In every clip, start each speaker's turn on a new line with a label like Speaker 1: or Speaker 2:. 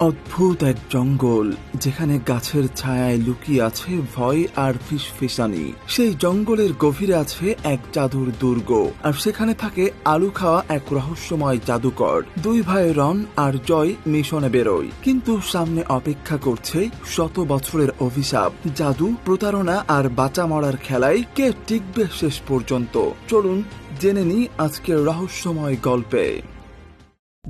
Speaker 1: অদ্ভুত এক জঙ্গল, যেখানে গাছের ছায়ায় লুকিয়ে আছে ভয় আর ফিসফিসানি। সেই জঙ্গলের গভীরে আছে এক জাদুর দুর্গ, আর সেখানে থাকে আলু খাওয়া এক রহস্যময় জাদুকর। দুই ভাই রন আর জয় মিশনে বেরোয়, কিন্তু সামনে অপেক্ষা করছে শত বছরের অভিশাপ, জাদু, প্রতারণা আর বাঁচা মরার খেলায় কে টিকবে শেষ পর্যন্ত। চলুন জেনে নি আজকের রহস্যময় গল্পে।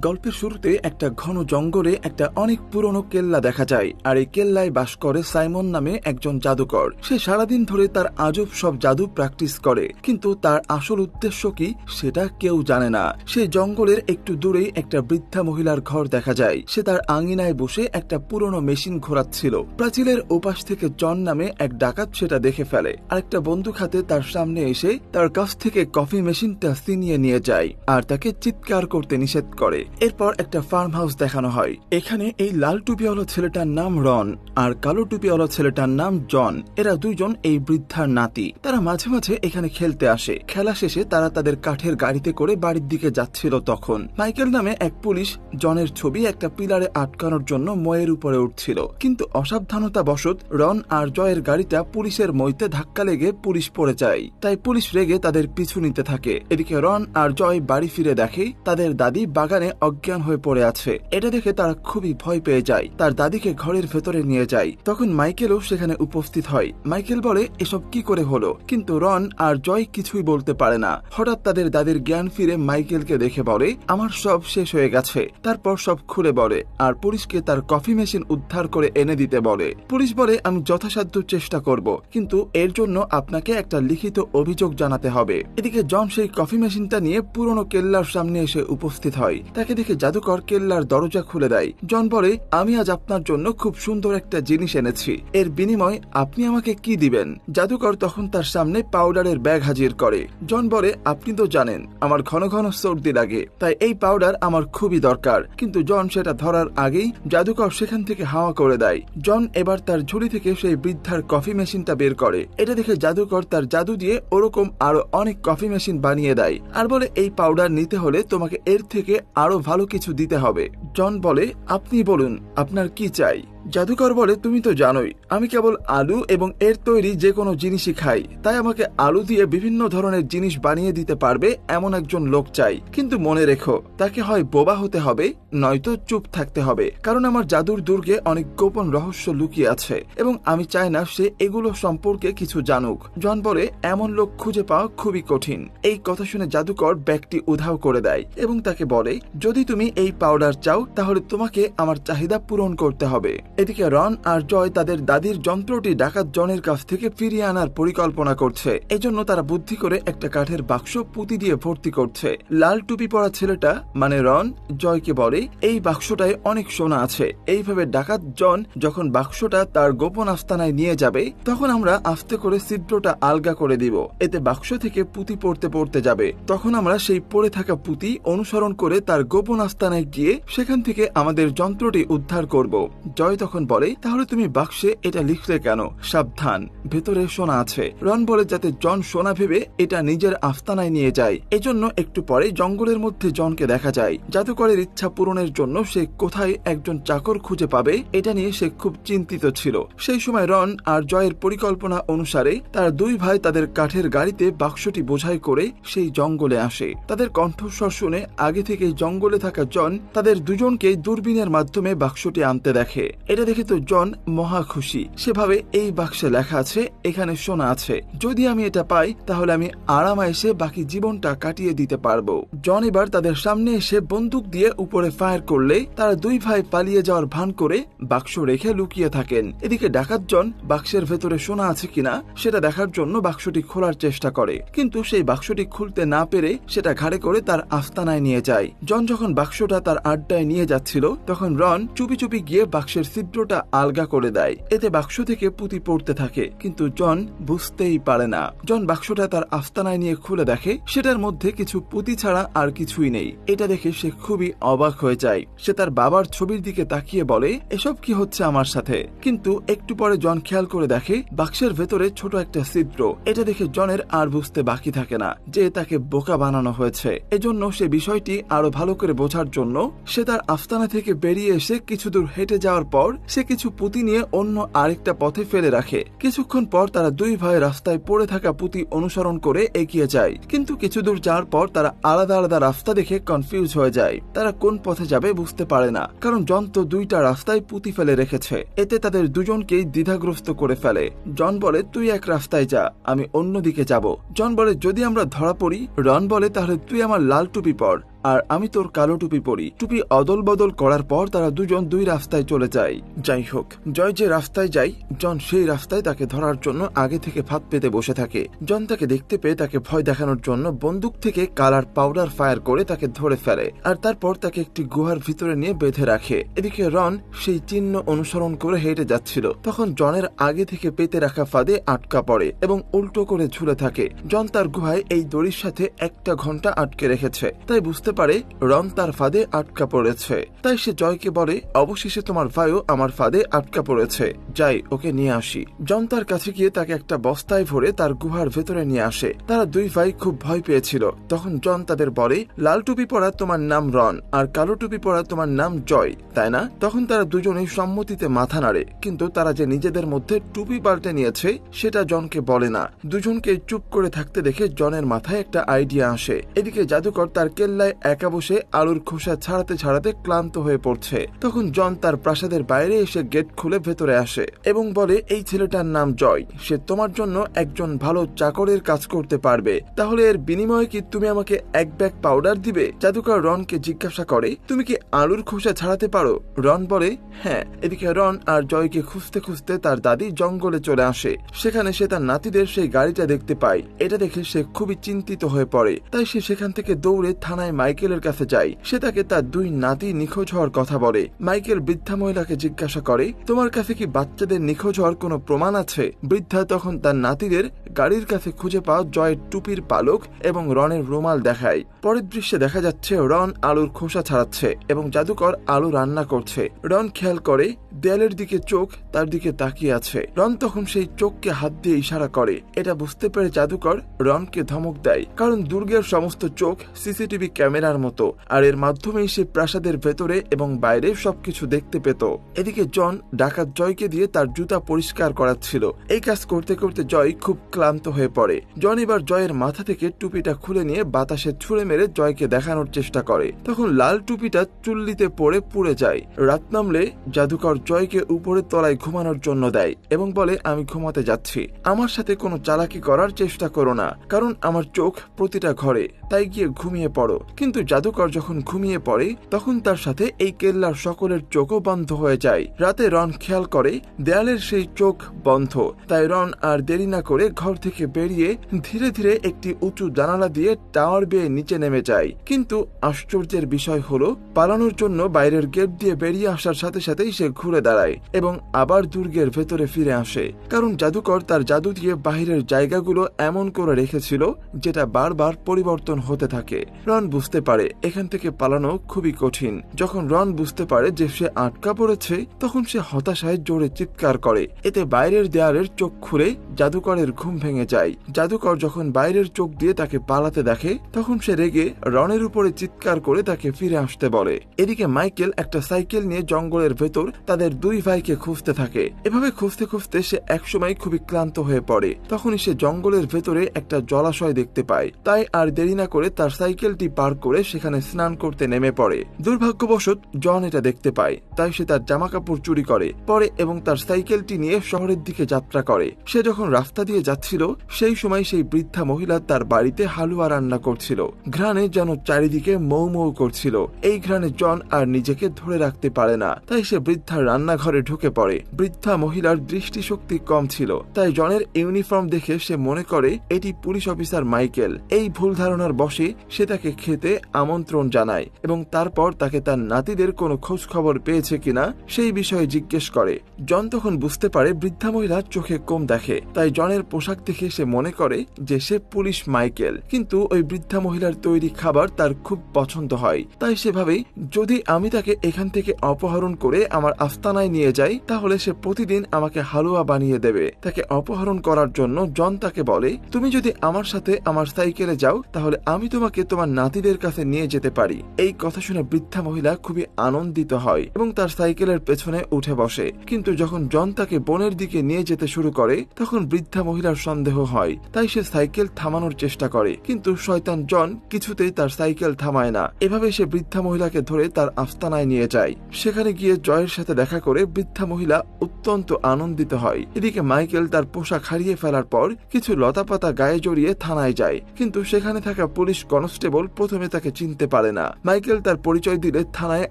Speaker 1: গল্পের শুরুতে একটা ঘন জঙ্গলে একটা অনেক পুরনো কেল্লা দেখা যায়, আর এই কেল্লায় বাস করে সাইমন নামে একজন জাদুকর। সে সারাদিন ধরে তার আজব সব জাদু প্র্যাকটিস করে, কিন্তু তার আসল উদ্দেশ্য কি সেটা কেউ জানে না। সে জঙ্গলের একটু দূরেই একটা বৃদ্ধা মহিলার ঘর দেখা যায়। সে তার আঙিনায় বসে একটা পুরনো মেশিন ঘোরাচ্ছিল। প্রাচীলের ওপাশ থেকে জন নামে এক ডাকাত সেটা দেখে ফেলে। আরেকটা বন্দুক হাতে তার সামনে এসে তার কাছ থেকে কফি মেশিনটা ছিনিয়ে নিয়ে যায়, আর তাকে চিৎকার করতে নিষেধ করে। এরপর একটা ফার্ম হাউস দেখানো হয়। এখানে এই লাল টুপিওয়ালা ছেলেটার নাম রন আর কালো টুপিওয়ালা ছেলেটার নাম জন। এরা দুইজন এই বৃদ্ধার নাতি। তারা মাঝে মাঝে এখানে খেলতে আসে। খেলা শেষে তারা তাদের কাঠের গাড়িতে করে বাড়ির দিকে যাচ্ছিল তখন। মাইকেল নামে এক পুলিশ জনের ছবি একটা পিলারে আটকানোর জন্য ময়ের উপরে উঠছিল। কিন্তু অসাবধানতা বশত রন আর জয়ের গাড়িটা পুলিশের মইতে ধাক্কা লেগে পুলিশ পড়ে যায়। তাই পুলিশ রেগে তাদের পিছু নিতে থাকে। এদিকে রন আর জয় বাড়ি ফিরে দেখে তাদের দাদি বাগানে অজ্ঞান হয়ে পড়ে আছে। এটা দেখে তারা খুবই ভয় পেয়ে যায়। তার দাদিকে ঘরের ভেতরে নিয়ে যায়। তখন মাইকেলও সেখানে উপস্থিত হয়। মাইকেল বলে, এসব কি করে হলো? কিন্তু রন আর জয় কিছুই বলতে পারে না। হঠাৎ তাদের দাদির জ্ঞান ফিরে মাইকেলকে দেখে বলে, আমার সব শেষ হয়ে গেছে। তারপর সব খুলে বলে আর পুলিশকে তার কফি মেশিন উদ্ধার করে এনে দিতে বলে। পুলিশ বলে, আমি যথাসাধ্য চেষ্টা করব, কিন্তু এর জন্য আপনাকে একটা লিখিত অভিযোগ জানাতে হবে। এদিকে জন সেই কফি মেশিনটা নিয়ে পুরনো কেল্লার সামনে এসে উপস্থিত হয়। দেখে জাদুকর কেল্লার দরজা খুলে দেয়। জন বলে, আমি আজ আপনার জন্য খুব সুন্দর একটা জিনিস এনেছি। এর বিনিময় আপনি আমাকে কি দিবেন? জাদুকর তখন তার সামনে পাউডারের ব্যাগ হাজির করে। জন বলে, আপনি তো জানেন, আমার ঘন ঘন সর্দি লাগে, তাই এই পাউডার আমার খুবই দরকার। কিন্তু জন সেটা ধরার আগেই জাদুকর সেখান থেকে হাওয়া করে দেয়। জন এবার তার ঝুড়ি থেকে সেই বৃদ্ধার কফি মেশিনটা বের করে। এটা দেখে জাদুকর তার জাদু দিয়ে ওরকম আরও অনেক কফি মেশিন বানিয়ে দেয়। আর বলে, এই পাউডার নিতে হলে তোমাকে এর থেকে আরও ভালো কিছু দিতে হবে। জন বলে আপনি বলুন আপনার কি চাই? জাদুকর বলে, তুমি তো জানোই, আমি কেবল আলু এবং এর তৈরি যে কোনো জিনিসই খাই। তাই আমাকে আলু দিয়ে বিভিন্ন ধরনের জিনিস বানিয়ে দিতে পারবে এমন একজন লোক চাই। কিন্তু মনে রেখো, তাকে হয় বোবা হতে হবে, নয়তো চুপ থাকতে হবে। কারণ আমার জাদুর দুর্গে অনেক গোপন রহস্য লুকিয়ে আছে এবং আমি চাই না সে এগুলো সম্পর্কে কিছু জানুক। জন বলে, এমন লোক খুঁজে পাওয়া খুবই কঠিন। এই কথা শুনে জাদুকর ব্যাগটি উধাও করে দেয় এবং তাকে বলে, যদি তুমি এই পাউডার চাও, তাহলে তোমাকে আমার চাহিদা পূরণ করতে হবে। এদিকে রন আর জয় তাদের দাদির যন্ত্রটি ডাকাত জনের কাছ থেকে ফিরিয়ে আনার পরিকল্পনা করছে। এজন্য তারা বুদ্ধি করে একটা কাঠের বাক্স পুঁতি দিয়ে ভর্তি করছে। লাল টুপি পরা ছেলেটা মানে রন, জয়কে বলে, এই বাক্সটায় অনেক সোনা আছে। এইভাবে ডাকাত জন যখন বাক্সটা তার গোপন আস্তানায় নিয়ে যাবে, তখন আমরা আস্তে করে ছিদ্রটা আলগা করে দিব। এতে বাক্স থেকে পুঁতি পড়তে পড়তে যাবে। তখন আমরা সেই পড়ে থাকা পুঁতি অনুসরণ করে তার গোপন আস্তানায় গিয়ে সেখান থেকে আমাদের যন্ত্রটি উদ্ধার করব। জয় তখন বলে, তাহলে তুমি বাক্সে এটা লিখলে কেন? সাবধান, ভেতরে সোনা আছে। রন বলে, যাতে জন সোনা ভেবে এটা নিজের আস্তানায় নিয়ে যায়। এজন্য একটু পরে জঙ্গলের মধ্যে জনকে দেখা যায়। জাদুকরের ইচ্ছা পূরণের জন্য সে কোথায় একজন চাকর খুঁজে পাবে, এটা নিয়ে সে খুব চিন্তিত ছিল। সেই সময় রন আর জয়ের পরিকল্পনা অনুসারে তার দুই ভাই তাদের কাঠের গাড়িতে বাক্সটি বোঝাই করে সেই জঙ্গলে আসে। তাদের কণ্ঠস্বর শুনে আগে থেকে জঙ্গলে থাকা জন তাদের দুজনকে দূরবীনের মাধ্যমে বাক্সটি আনতে দেখে। এটা দেখে তো জন মহা খুশি। সেভাবে এই বাক্সে লেখা আছে, এখানে সোনা আছে, যদি আমি এটা পাই, তাহলে আমি আরামা এসে বাকি জীবনটা কাটিয়ে দিতে পারব। জন এবার তাদের সামনে এসে বন্দুক দিয়ে উপরে ফায়ার করলে তারা দুই ভাই পালিয়ে যাওয়ার ভান করে বাক্স রেখে লুকিয়ে থাকেন। এদিকে ডাকাত জন বাক্সের ভেতরে সোনা আছে কিনা, সেটা দেখার জন্য বাক্সটি খোলার চেষ্টা করে। কিন্তু সেই বাক্সটি খুলতে না পেরে সেটা ঘাড়ে করে তার আস্তানায় নিয়ে যায়। জন যখন বাক্সটা তার আড্ডায় নিয়ে যাচ্ছিল, তখন রন চুপি চুপি গিয়ে বাক্সের ছিদ্রটা আলগা করে দেয়। এতে বাক্স থেকে পুঁতি পড়তে থাকে। কিন্তু জন বুঝতেই পারে না। জন বাক্সটা তার আস্তানায় নিয়ে খুলে দেখে, সেটার মধ্যে কিছু পুঁতি ছাড়া আর কিছুই নেই। এটা দেখে সে খুবই অবাক হয়ে যায়। সে তার বাবার ছবির দিকে তাকিয়ে বলে, এসব কি হচ্ছে আমার সাথে? কিন্তু একটু পরে জন খেয়াল করে দেখে, বাক্সের ভেতরে ছোট একটা ছিদ্র। এটা দেখে জনের আর বুঝতে বাকি থাকে না যে তাকে বোকা বানানো হয়েছে। এজন্য সে বিষয়টি আরও ভালো করে বোঝার জন্য, সে তার আস্তানা থেকে বেরিয়ে এসে কিছু দূর হেঁটে যাওয়ার পর সে কিছু পুঁতি নিয়ে অন্য আরেকটা পথে ফেলে রাখে। কিছুক্ষণ পর তারা দুই ভাই রাস্তায় পড়ে থাকা পুঁতি অনুসরণ করে এগিয়ে যায়। কিন্তু কিছু দূর যাওয়ার পর তারা আলাদা আলাদা রাস্তা দেখে কনফিউজ হয়ে যায়। তারা কোন পথে যাবে বুঝতে পারে না, কারণ জন তো দুইটা রাস্তায় পুঁতি ফেলে রেখেছে। এতে তাদের দুজনকেই দ্বিধাগ্রস্ত করে ফেলে। জন বলে, তুই এক রাস্তায় যা, আমি অন্য দিকে যাব। জন বলে, যদি আমরা ধরা পড়ি, রন বলে, তাহলে তুই আমার লাল টুপি পর। আর আমি তোর কালো টুপি পরি। টুপি অদল বদল করার পর তারা দুজন দুই রাস্তায় চলে যায়। যাই হোক, জয় যে রাস্তায় যায়, জন সেই রাস্তায় তাকে ধরার জন্য আগে থেকে ফাঁদ পেতে বসে থাকে। জন তাকে দেখতে পেয়ে তাকে ভয় দেখানোর জন্য বন্দুক থেকে কালার পাউডার ফায়ার করে তাকে ধরে ফেলে আর তারপর তাকে একটি গুহার ভিতরে নিয়ে বেঁধে রাখে। এদিকে রন সেই চিহ্ন অনুসরণ করে হেঁটে যাচ্ছিল। তখন জনের আগে থেকে পেতে রাখা ফাঁদে আটকা পড়ে এবং উল্টো করে ঝুলে থাকে। জন তার গুহায় এই দড়ির সাথে একটা ঘণ্টা আটকে রেখেছে। তাই বুঝতে পারে রন তার ফাঁদে আটকা পড়েছে। তাই সে জয়কে বলে, অবশেষে তোমার ভাইও আমার ফাঁদে আটকা পড়েছে। যাই, ওকে নিয়ে আসি। জন তার কাছে গিয়ে তাকে একটা বস্তায় ভরে তার গুহার ভেতরে নিয়ে আসে। তারা দুই ভাই খুব ভয় পেয়েছিল। তখন জন তাদের বলে, লাল টুপি পরা তোমার নাম রন আর কালো টুপি পরা তোমার নাম জয়, তাই না? তখন তারা দুজনেই সম্মতিতে মাথা নাড়ে, কিন্তু তারা যে নিজেদের মধ্যে টুপি পাল্টে নিয়েছে, সেটা জনকে বলে না। দুজনকে চুপ করে থাকতে দেখে জনের মাথায় একটা আইডিয়া আসে। এদিকে জাদুকর তার কেল্লায় একা বসে আলুর খোসা ছাড়াতে ছাড়াতে ক্লান্ত হয়ে পড়ছে। তখন জন তার প্রাসাদের বাইরে এসে গেট খুলে ভেতরে আসে এবং বলে, এই ছেলেটার নাম জয়। সে তোমার জন্য একজন ভালো চাকরের কাজ করতে পারবে। তাহলে এর বিনিময়ে কি তুমি আমাকে এক ব্যাগ পাউডার দিবে? জাদুকর রনকে জিজ্ঞাসা করে, তুমি কি আলুর খোসা ছাড়াতে পারো? রন বলে হ্যাঁ। এদিকে রন আর জয়কে খুঁজতে খুঁজতে তার দাদি জঙ্গলে চলে আসে। সেখানে সে তার নাতিদের সেই গাড়িটা দেখতে পায়। এটা দেখে সে খুবই চিন্তিত হয়ে পড়ে। তাই সে সেখান থেকে দৌড়ে থানায় মাইকেলের কাছে যায় সে তাকে তার দুই নাতি নিখোঁজ হওয়ার কথা বলে। মাইকেল বৃদ্ধা মহিলাকে জিজ্ঞাসা করে, তোমার কাছে কি বাচ্চাদের নিখোঁজ হওয়ার কোনো প্রমাণ আছে? বৃদ্ধা তখন তার নাতিদের গাড়ির কাছে খুঁজে পাওয়া জয়ের টুপির পালক এবং রনের রুমাল দেখায়। পরের দৃশ্যে দেখা যাচ্ছে রন আলুর খোসা ছাড়াচ্ছে এবং জাদুকর আলু রান্না করছে। রন খেয়াল করে দেয়ালের দিকে চোখ, তার দিকে তাকিয়ে আছে। রন তখন সেই চোখকে হাত দিয়ে ইশারা করে। এটা বুঝতে পেরে জাদুকর রনকে ধমক দেয়। কারণ দুর্গের সমস্ত চোখ সিসিটিভি ক্যামেরার মতো, আর এর মাধ্যমেই সে প্রাসাদের ভেতরে এবং বাইরে সবকিছু দেখতে পেত। এদিকে জন ডাকাত জয়কে দিয়ে তার জুতা পরিষ্কার করাচ্ছিল। এই কাজ করতে করতে জয় খুব ক্লান্ত হয়ে পড়ে। জন এবার জয়ের মাথা থেকে টুপিটা খুলে নিয়ে বাতাসে ছুঁড়ে মেরে জয়কে দেখানোর চেষ্টা করে। তখন লাল টুপিটা চুল্লিতে পড়ে পুড়ে যায়। রাত নামলে জাদুকর জয়কে উপরের তলায় ঘুমানোর জন্য দেয় এবং বলে, আমি ঘুমাতে যাচ্ছি। আমার সাথে কোনো চালাকি করার চেষ্টা করো না, কারণ আমার চোখ প্রতিটা ঘরে। তাই গিয়ে ঘুমিয়ে পড়ো। কিন্তু জাদুকর যখন ঘুমিয়ে পড়ে, তখন তার সাথে এই কেল্লার সকলের চোখও বন্ধ হয়ে যায়। রাতে রন খেয়াল করে, দেয়ালের সেই চোখ বন্ধ। তাই রন আর দেরি না করে ঘর থেকে বেরিয়ে ধীরে ধীরে একটি উঁচু জানালা দিয়ে টাওয়ার বেয়ে নিচে নেমে যায়। কিন্তু আশ্চর্যের বিষয় হলো, পালানোর জন্য বাইরের গেট দিয়ে বেরিয়ে আসার সাথে সাথেই সে ঘুরে দাঁড়ায় এবং আবার দুর্গের ভেতরে ফিরে আসে। কারণ জাদুকর তার জাদু দিয়ে বাহিরের জায়গাগুলো এমন করে রেখেছিল যেটা বারবার পরিবর্তন হতে থাকে। রন বুঝতে পারে এখান থেকে পালানো খুবই কঠিন। যখন রন বুঝতে পারে যে সে আটকা পড়েছে, তখন সে হতাশায় জোরে চিৎকার করে। এতে বাইরের দেয়ালের চোখ খুলে জাদুকরের ঘুম ভেঙে যায়। জাদুকর যখন বাইরের চোখ দিয়ে তাকে পালাতে দেখে, তখন সে রেগে রনের উপরে চিৎকার করে তাকে ফিরে আসতে বলে। এদিকে মাইকেল একটা সাইকেল নিয়ে জঙ্গলের ভেতর তাদের দুই ভাইকে খুঁজতে থাকে। এভাবে খুঁজতে খুঁজতে সে একসময় খুবই ক্লান্ত হয়ে পড়ে। তখনই সে জঙ্গলের ভেতরে একটা জলাশয় দেখতে পায়। তাই আর দেরি না করে তার সাইকেলটি পার করে সেখানে স্নান করতে নেমে পড়ে। দুর্ভাগ্যবশত, জন এটা দেখতে পায়। তাই সে তার জামা কাপড় চুরি করে, পরে এবং তার সাইকেলটি নিয়ে শহরের দিকে যাত্রা করে। সে যখন রাস্তা দিয়ে যাচ্ছিল, সেই সময় সেই বৃদ্ধা মহিলা তার বাড়িতে হালুয়া রান্না করছিল। ঘ্রাণে যেন চারিদিকে মৌ মৌ করছিল। এই ঘ্রাণে জন আর নিজেকে ধরে রাখতে পারে না। তাই সে বৃদ্ধা রানী রান্নাঘরে ঢুকে পড়ে। বৃদ্ধা মহিলার দৃষ্টিশক্তি কম ছিল, তাই জনের ইউনিফর্ম দেখে সে মনে করে, এটি পুলিশ অফিসার মাইকেল। এই ভুল ধারণার বসে সে তাকে খেতে আমন্ত্রণ জানায় এবং তারপর তাকে তার নাতিদের কোনো খোঁজ খবর পেয়েছে কিনা সেই বিষয়ে জিজ্ঞেস করে। জন তখন বুঝতে পারে বৃদ্ধা মহিলা চোখে কম দেখে, তাই জনের পোশাক দেখে সে মনে করে যে সে পুলিশ মাইকেল। কিন্তু ওই বৃদ্ধা মহিলার তৈরি খাবার তার খুব পছন্দ হয়, তাই সেভাবেই যদি আমি তাকে এখান থেকে অপহরণ করে আমার আস্তানায় নিয়ে যাই, তাহলে সে প্রতিদিন আমাকে হালুয়া বানিয়ে দেবে। তাকে অপহরণ করার জন্য জন তাকে বলে, তুমি যদি আমার সাথে আমার সাইকেলে যাও, তাহলে আমি তোমাকে তোমার নাতিদের কাছে নিয়ে যেতে পারি। এই কথা শুনে বৃদ্ধা মহিলা খুবই আনন্দিত হয় এবং তার সাইকেলের পেছনে উঠে বসে। কিন্তু যখন জন তাকে বনের দিকে নিয়ে যেতে শুরু করে, তখন বৃদ্ধা মহিলার সন্দেহ হয়। তাই সে সাইকেল থামানোর চেষ্টা করে। কিন্তু শয়তান জন কিছুতেই তার সাইকেল থামায় না। এভাবে সে বৃদ্ধা মহিলাকে ধরে তার আস্তানায় নিয়ে যায়। সেখানে গিয়ে জয়ের সাথে দেখা করে বৃদ্ধা মহিলা অত্যন্ত আনন্দিত হয়। এদিকে মাইকেল তার পোশাক হারিয়ে ফেলার পর কিছু লতাপাতা গায়ে জড়িয়ে থানায় যায়। কিন্তু সেখানে থাকা পুলিশ কনস্টেবল প্রথমে তাকে চিনতে পারে না। মাইকেল তার পরিচয় দিলে থানায়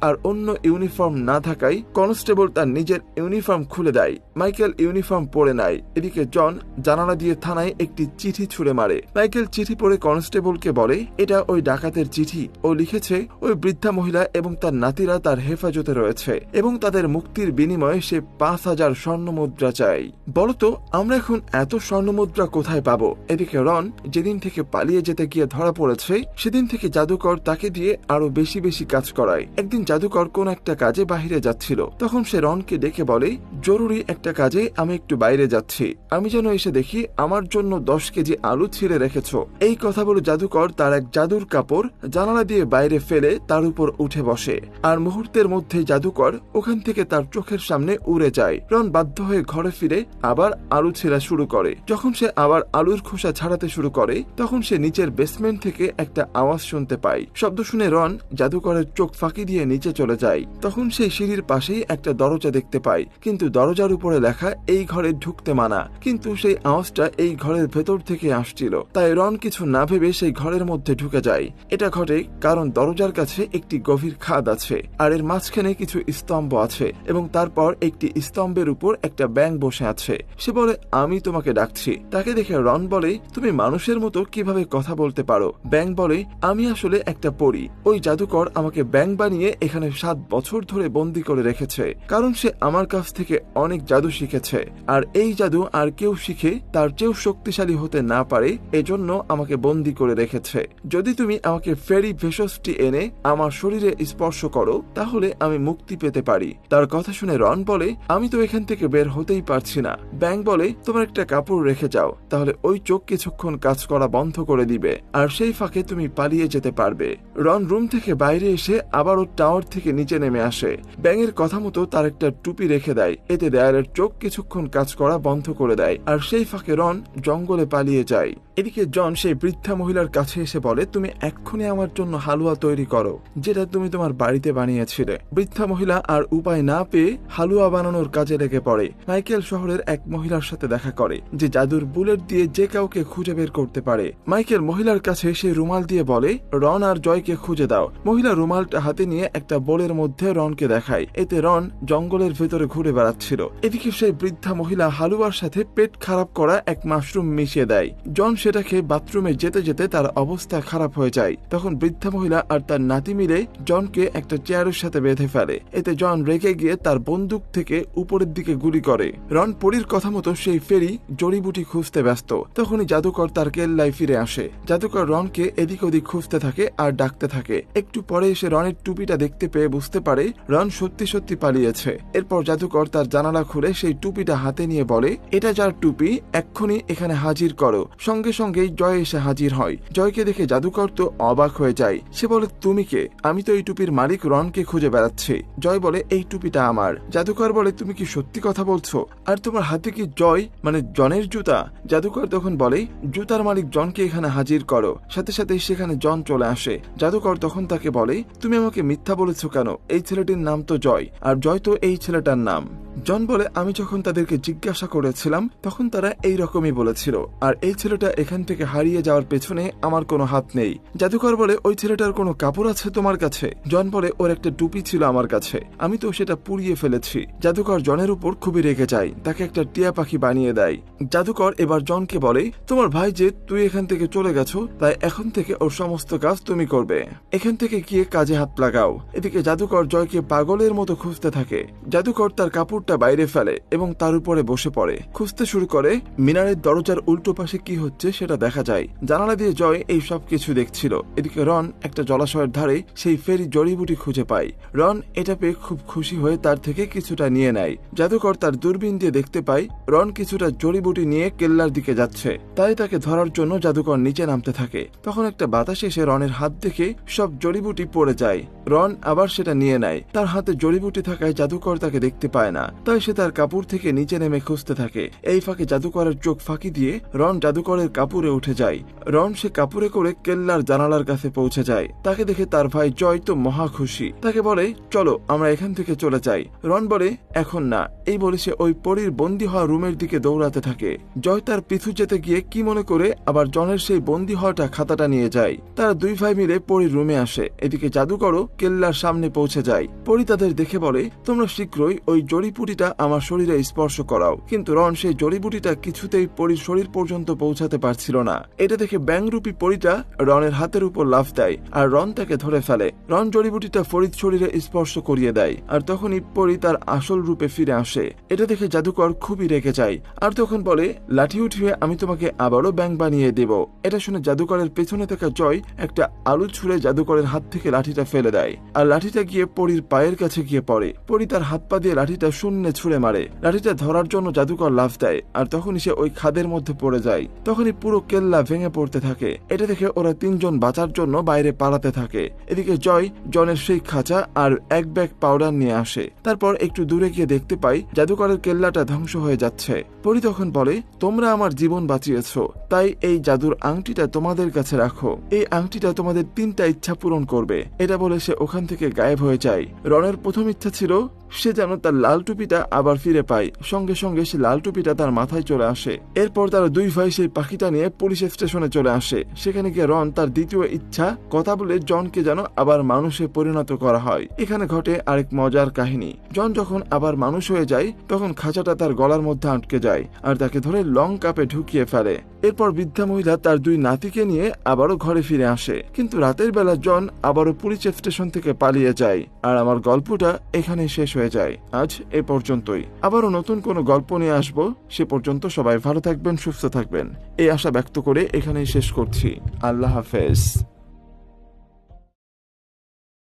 Speaker 1: আর অন্য ইউনিফর্ম না থাকায় কনস্টেবল তার নিজের ইউনিফর্ম খুলে দেয়। মাইকেল ইউনিফর্ম পরে নেয়। এদিকে জন জানালা দিয়ে থানায় একটি চিঠি ছুড়ে মারে। মাইকেল চিঠি পড়ে কনস্টেবলকে বলে, এটা ওই ডাকাতের চিঠি। ও লিখেছে, ওই বৃদ্ধা মহিলা এবং তার নাতিরা তার হেফাজতে রয়েছে এবং তাদের মুক্তির বিনিময়ে সে পাঁচ হাজার স্বর্ণ মুদ্রা চাই। বলতো, আমরা এখন এত স্বর্ণ মুদ্রা কোথায় পাবো? এদিকে রন যেদিন থেকে পালিয়ে যেতে গিয়ে ধরা পড়েছে, সেদিন থেকে জাদুকর তাকে দিয়ে আরও বেশি বেশি কাজ করায়। একদিন জাদুকর কোন একটা কাজে বাহিরে যাচ্ছিল। তখন সে রনকে ডেকে বলে, জরুরি একটা কাজে আমি একটু বাইরে যাচ্ছি। আমি যেন এসে দেখি আমার জন্য দশ কেজি আলু ছিঁড়ে রেখেছ। এই কথা বলে জাদুকর তার এক জাদুর কাপড় জানালা দিয়ে বাইরে ফেলে তার উপর উঠে বসে। আর মুহূর্তের মধ্যে জাদুকর ওখান থেকে তার চোখের সামনে উড়ে যায়। রন বাধ্য হয়ে ঘরে ফিরে আবার আলু ছেঁড়া শুরু করে। যখন সে আবার আলুর খোসা ছাড়াতে শুরু করে, তখন সে নিচের বেসমেন্ট থেকে একটা আওয়াজ শুনতে পায়। শব্দ শুনে রন জাদুকরের চোখ ফাঁকি দিয়ে নিচে চলে যায়। তখন সেই সিঁড়ির পাশেই একটা দরজা দেখতে পায়। কিন্তু দরজার উপরে লেখা, এই ঘরে ঢুকতে মানা। কিন্তু সেই আওয়াজটা এই ঘরের ভেতর থেকে আসছিল। তাই রন কিছু না ভেবে সেই ঘরের মধ্যে ঢুকে যায়। এটা ঘটে কারণ দরজার কাছে একটি গভীর খাদ আছে, আর এর মাঝখানে কিছু স্তম্ভ আছে। এবং তারপর একটি স্তম্ভের উপর একটা ব্যাং বসে আছে। সে বলে, আমি তোমাকে ডাকছি। তাকে দেখে রন বলে, তুমি মানুষের মতো কীভাবে কথা বলতে পারো? ব্যাং বলে, আমি আসলে একটা পড়ি ওই জাদুকর আমাকে ব্যাং বানিয়ে এখানে সাত বছর ধরে বন্দি করে রেখেছে, কারণ সে আমার কাছ থেকে অনেক জাদু শিখেছে। আর এই জাদু আর কেউ শিখে তার চেয়েও শক্তিশালী হতে না পারে, এজন্য আমাকে বন্দি করে রেখেছে। যদি তুমি আমাকে ফেরি ভেষজটি এনে আমার শরীরে স্পর্শ করো, তাহলে আমি মুক্তি পেতে পারি। তার কথা শুনে রন বলে, আমি তো এখান থেকে বের হতেই পারছি না। ব্যাং বলে, তোমার একটা কাপড় রেখে যাও, তাহলে ওই চোখ কিছুক্ষণ কাজ করা বন্ধ করে দিবে, আর সেই ফাঁকে তুমি পালিয়ে যেতে পারবে। রন রুম থেকে বাইরে এসে আবারও টাওয়ার থেকে নিচে নেমে আসে। ব্যাঙের কথা মতো তার একটা টুপি রেখে দেয়। এতে দেয়ালের চোখ কিছুক্ষণ কাজ করা বন্ধ করে দেয়, আর সেই ফাঁকে রন জঙ্গলে পালিয়ে যায়। এদিকে জন সেই বৃদ্ধা মহিলার কাছে এসে বলে, তুমি এক্ষুনি আমার জন্য হালুয়া তৈরি করো, যেটা তুমি তোমার বাড়িতে বানিয়েছিলে। বৃদ্ধা মহিলা আর উপায় না পেয়ে হালুয়া বানানোর কাজে লেগে পড়ে। মাইকেল শহরের এক মহিলার সাথে দেখা করে, যে জাদুর বুলেট দিয়ে যে কাউকে খুঁজে বের করতে পারে। মাইকেল মহিলার কাছে সেই রুমাল দিয়ে বলে, রন আর জয়কে খুঁজে দাও। মহিলা রুমালটা হাতে নিয়ে একটা বোলের মধ্যে রনকে দেখায়। এতে রন জঙ্গলের ভেতরে ঘুরে বেড়াচ্ছিল। এদিকে সেই বৃদ্ধা মহিলা হালুয়ার সাথে পেট খারাপ করা এক মাশরুম মিশিয়ে দেয়। জন সেটা খেয়ে বাথরুমে যেতে যেতে তার অবস্থা খারাপ হয়ে যায়। তখন বৃদ্ধা মহিলা আর তার নাতি মিলে জনকে একটা চেয়ারের সাথে বেঁধে ফেলে। এতে জন রেগে গিয়ে তার বন্দুক থেকে উপরের দিকে গুলি করে। রন পরীর কথা মতো সেই ফেরি জড়িবুটি খুঁজতে ব্যস্ত। তখনই জাদুকর তার কেল্লায় ফিরে আসে। জাদুকর রনকে এদিক ওদিক খুঁজতে থাকে আর ডাকতে থাকে। একটু পরে এসে রনের টুপিটা দেখতে পেয়ে বুঝতে পারে রন সত্যি সত্যি পালিয়েছে। এরপর জাদুকর তার জানালা খুলে সেই টুপিটা হাতে নিয়ে বলে, এটা যার টুপি, এক্ষুনি এখানে হাজির করো। সঙ্গে সঙ্গেই জয় এসে হাজির হয়। জয়কে দেখে জাদুকর তো অবাক হয়ে যায়। সে বলে, তুমি কে? আমি তো এই টুপির মালিক রনকে খুঁজে বেড়াচ্ছি। জয় বলে, এই টুপিটা আমার। জাদুকর বলে, তুমি কি সত্যি কথা বলছো? আর তোমার হাতে কি জয়? মানে জনের জুতা? জাদুকর তখন বলে, জুতার মালিক জনকে এখানে হাজির করো। সাথে সাথে সেখানে জন চলে আসে। জাদুকর তখন তাকে বলে, তুমি আমাকে মিথ্যা বলেছ কেন? এই ছেলেটির নাম তো জয়। আর জয় তো এই ছেলেটার নাম। জন বলে, আমি যখন তাদেরকে জিজ্ঞাসা করেছিলাম, তখন তারা এই রকমই বলেছিল, আর এই ছেলেটা এখান থেকে হারিয়ে যাওয়ার পেছনে আমার কোনো হাত নেই। জাদুকর বলে, ওই ছেলেটার কোনো কাপড় আছে তোমার কাছে? জন বলে, ওর একটা টুপি ছিল আমার কাছে। আমি তো সেটা পুড়িয়ে ফেলেছি। জাদুকর জনের উপর খুবই রেগে যায়, তাকে একটা টিয়া পাখি বানিয়ে দেয়। জাদুকর এবার জনকে বলে, তোমার ভাই যে তুই এখান থেকে চলে গেছো, তাই এখন থেকে ওর সমস্ত কাজ তুমি করবে। এখান থেকে গিয়ে কাজে হাত লাগাও। এদিকে জাদুকর জয়কে পাগলের মতো খুঁজতে থাকে। জাদুকর তার কাপড়টা বাইরে ফেলে এবং তার উপরে বসে পড়ে। খুঁজতে শুরু করে, মিনারের দরজার উল্টো পাশে কি হচ্ছে সেটা দেখা যায়। জানালা দিয়ে জয় এই সব কিছু দেখছিল। এদিকে রন একটা জলাশয়ের ধারে সেই ফেরি জড়িবুটি খুঁজে পায়। রন এটা পেয়ে খুব খুশি হয়ে তার থেকে কিছুটা নিয়ে নেয়। জাদুকর তার দূরবীন দিয়ে দেখতে পায়, রন কিছুটা জড়িবুটি নিয়ে কেল্লার দিকে যাচ্ছে। তাই তাকে ধরার জন্য জাদুকর নিচে নামতে থাকে। তখন একটা বাতাস এসে রনের হাত দেখে সব জড়িবুটি পড়ে যায়। রন আবার সেটা নিয়ে নেয়। তার হাতে জড়িবুটি থাকায় জাদুকর তাকে দেখতে পায় না। তাই সে তার কাপড় থেকে নিচে নেমে খুঁজতে থাকে। এই ফাঁকে জাদুকরের চোখ ফাঁকি দিয়ে রন জাদুকরের কাপড়ে উঠে যায়। রন সে কাপড়ে করে কেল্লার জানালার কাছে পৌঁছে যায়। তাকে দেখে তার ভাই জয় তো মহা খুশি। তাকে বলে, চলো, আমরা এখান থেকে চলে যাই। রন বলে, এখন না। এই বলে সে ওই পরীর বন্দী হওয়া রুমের দিকে দৌড়াতে থাকে। জয় তার পিছু যেতে গিয়ে কি মনে করে, আবার জনের সেই বন্দী হওয়াটা খাতাটা নিয়ে যায়। তারা দুই ভাই মিলে পরীর রুমে আসে। এদিকে জাদুকরও কেল্লার সামনে পৌঁছে যায়। পরি তাদের দেখে বলে, তোমরা শীঘ্রই ওই জড়িপুটিটা আমার শরীরে স্পর্শ করাও। কিন্তু রন সেই জড়িবুটিটা কিছুতেই পরীর শরীর পর্যন্ত পৌঁছাতে পারছিল না। এটা দেখে ব্যাংরূপী পরিটা রনের হাতের উপর লাফ দেয় আর রন তাকে ধরে ফেলে। রন জড়িবুটিটা ফরিদ শরীরে স্পর্শ করিয়ে দেয় আর তখনই পরি তার আসল রূপে ফিরে আসে। এটা দেখে জাদুকর খুবই রেগে যায় আর তখন বলে, লাঠি উঠিয়ে আমি তোমাকে আবারও ব্যাং বানিয়ে দেব। এটা শুনে জাদুকরের পেছনে থাকা জয় একটা আলু ছুঁড়ে জাদুকরের হাত থেকে লাঠিটা ফেলে দেয়। আর লাঠিটা গিয়ে পরীর পায়ের কাছে গিয়ে পড়ে। পরি তার হাত পা দিয়ে লাঠিটা শূন্যে ছুঁড়ে মারে। লাঠিটা ধরার জন্য জাদুকর লাফ দেয়, আর তখনই সে ওই খাদের মধ্যে পড়ে যায়। তখনই পুরো কেল্লা ভেঙে পড়তে থাকে। এটা দেখে ওরা তিনজন বাঁচার জন্য বাইরে পালাতে থাকে। এদিকে জয় জনের সেই খাঁচা আর এক ব্যাগ পাউডার নিয়ে আসে। তারপর একটু দূরে গিয়ে দেখতে পাই জাদুকরের কেল্লাটা ধ্বংস হয়ে যাচ্ছে। পরি তখন বলে, তোমরা আমার জীবন বাঁচিয়েছ। তাই এই জাদুর আংটিটা তোমাদের কাছে রাখো। এই আংটিটা তোমাদের তিনটা ইচ্ছা পূরণ করবে। এটা বলে সে ওখান থেকে গায়েব হয়ে যায়। রনের প্রথম ইচ্ছা ছিল সে যেন তার লাল টুপিটা আবার ফিরে পায়। সঙ্গে সঙ্গে সে লাল টুপিটা তার মাথায় চলে আসে। এরপর তারা দুই ভাই সেই পাখিটা নিয়ে পুলিশ স্টেশনে চলে আসে। সেখানে গিয়ে রন তার দ্বিতীয় ইচ্ছা, কথা বলে জনকে যেন আবার মানুষে পরিণত করা হয়। এখানে ঘটে আরেক মজার কাহিনী। জন যখন আবার মানুষ হয়ে যায়, তখন খাঁচাটা তার গলার মধ্যে আটকে যায় আর তাকে ধরে লং কাপে ঢুকিয়ে ফেলে। এরপর বৃদ্ধা মহিলা তার দুই নাতিকে নিয়ে আবারও ঘরে ফিরে আসে। কিন্তু রাতের বেলা জন আবারও পুলিশ স্টেশন থেকে পালিয়ে যায়। আর আমার গল্পটা এখানে শেষ হয়ে যায়। আজ এ পর্যন্তই। আবারও নতুন কোনো গল্প নিয়ে আসব। সে পর্যন্ত সবাই ভালো থাকবেন, সুস্থ থাকবেন। এই আশা ব্যক্ত করে এখানেই শেষ করছি। আল্লাহ হাফেজ।